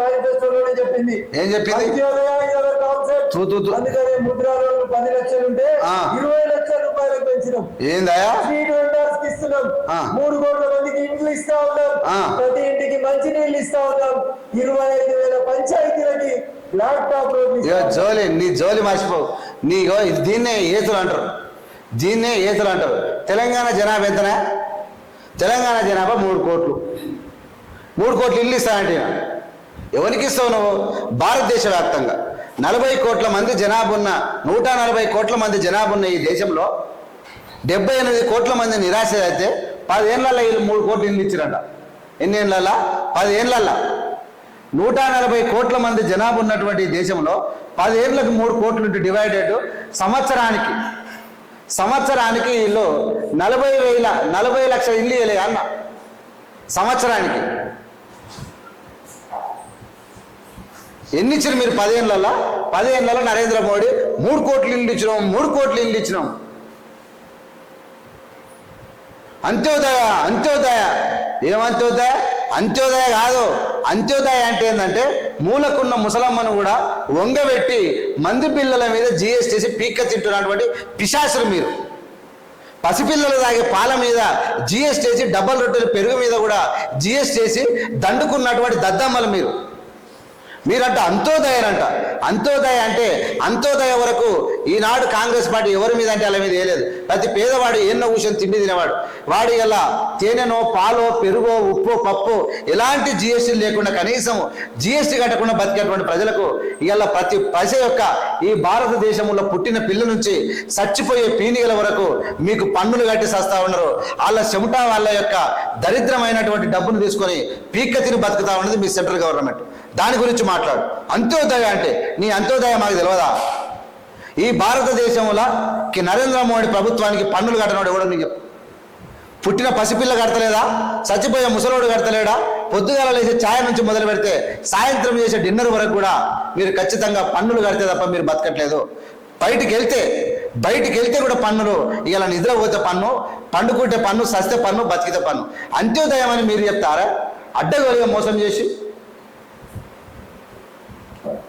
మేనిఫెస్టోలోనే చెప్పింది. ఏం చెప్పింది? అందుకని ముద్రా పది లక్షలు ఉంటే. ఇరవై లక్షల రూపాయలకు పెంచినాం. ఏందయ్యా? స్ట్రీట్ వెండర్స్కి ఇస్తున్నాం. మూడు కోట్ల మందికి ఇండ్లు ఇస్తా ఉన్నాం. ప్రతి ఇంటికి మంచి నీళ్ళు ఇస్తా ఉన్నాం. ఇరవై ఐదు వేల పంచాయతీలకి ల్యాప్టాప్. జోలి నీ జోలి మర్చిపోవు. నీ దీన్నే ఏతులు అంటారు. దీన్నే ఏతులు అంటారు. తెలంగాణ జనాభా ఎంతనా? తెలంగాణ జనాభా మూడు కోట్లు. మూడు కోట్లు ఇల్లు ఇస్తానంటే. ఎవరికి ఇస్తావు నువ్వు? భారతదేశ వ్యాప్తంగా నలభై కోట్ల మంది జనాభా ఉన్న నూట నలభై కోట్ల మంది జనాభా ఉన్న ఈ దేశంలో డెబ్బై ఎనిమిది కోట్ల మంది నిరాశ అయితే పదేళ్ళల్లో వీళ్ళు మూడు కోట్లు ఇల్లు ఇచ్చిరంట. ఎన్ని ఏళ్ళల్లా పదేళ్ళల్లా నూట నలభై కోట్ల మంది జనాభా ఉన్నటువంటి ఈ దేశంలో పదేళ్ళకి మూడు కోట్లు డివైడెడ్ సంవత్సరానికి. సంవత్సరానికి వీళ్ళు నలభై వేల నలభై లక్షల ఇల్లు వేయలే అన్న. సంవత్సరానికి. ఎన్ని ఇచ్చారు మీరు? పదిహేనులలో? పదేళ్ళలో నరేంద్ర మోడీ. మూడు కోట్లు ఇల్లు ఇచ్చినాం మూడు కోట్లు ఇల్లు ఇచ్చినాం. అంత్యోదయ అంత్యోదయ. ఏమంత్యోదయ అంత్యోదయ? కాదు. అంత్యోదయ అంటే ఏంటంటే మూలకున్న ముసలమ్మను కూడా వంగబెట్టి మంది పిల్లల మీద జిఎస్టీసి పీక్క తింటున్నటువంటి పిశాసులు మీరు. పసిపిల్లలు తాగే పాల మీద జిఎస్టీ చేసి డబ్బల్ రొట్టెల పెరుగు మీద కూడా జిఎస్టీ చేసి దండుకున్నటువంటి దద్దమ్మలు మీరు. మీరంట అంతోదయనంట అంతోదయ అంటే అంతోదయ వరకు ఈనాడు కాంగ్రెస్ పార్టీ ఎవరి మీద అంటే అలా మీద వేయలేదు. ప్రతి పేదవాడు ఎన్నో కూర్చొని తిండి తినేవాడు. వాడి ఇలా తేనెనో పాలో పెరుగో ఉప్పు పప్పు ఎలాంటి జిఎస్టీ లేకుండా కనీసం జిఎస్టీ కట్టకుండా బతికేటువంటి ప్రజలకు ఇవాళ ప్రతి పైస యొక్క ఈ భారతదేశంలో పుట్టిన పిల్ల నుంచి చచ్చిపోయే పీనిగల వరకు మీకు పన్నులు కట్టి సస్తా ఉన్నారు. వాళ్ళ చెమట వాళ్ళ యొక్క దరిద్రమైనటువంటి డబ్బును తీసుకొని పీక్క తిని బతుకుతా ఉన్నది మీ సెంట్రల్ గవర్నమెంట్. దాని గురించి మాట్లాడు. అంత్యోదయ అంటే నీ అంత్యోదయ మాకు తెలియదా ఈ భారతదేశంలో నరేంద్ర మోడీ ప్రభుత్వానికి పన్నులు కట్టనోడు ఎవడో నీకు పుట్టిన పసిపిల్ల కడతలేదా? చచ్చిపోయే ముసలోడు కడతలేడా? పొద్దుగాల లేచి ఛాయ నుంచి మొదలు పెడితే సాయంత్రం చేసే డిన్నర్ వరకు కూడా మీరు ఖచ్చితంగా పన్నులు కడితే తప్ప మీరు బతకట్లేదు. బయటికి వెళ్తే బయటికి వెళ్తే కూడా పన్నులు ఇలా నిద్ర పోతే పన్ను పండుకుంటే పన్ను సస్తే పన్ను బతికితే పన్ను. అంత్యోదయం అని మీరు చెప్తారా? అడ్డగోలుగా మోసం చేసి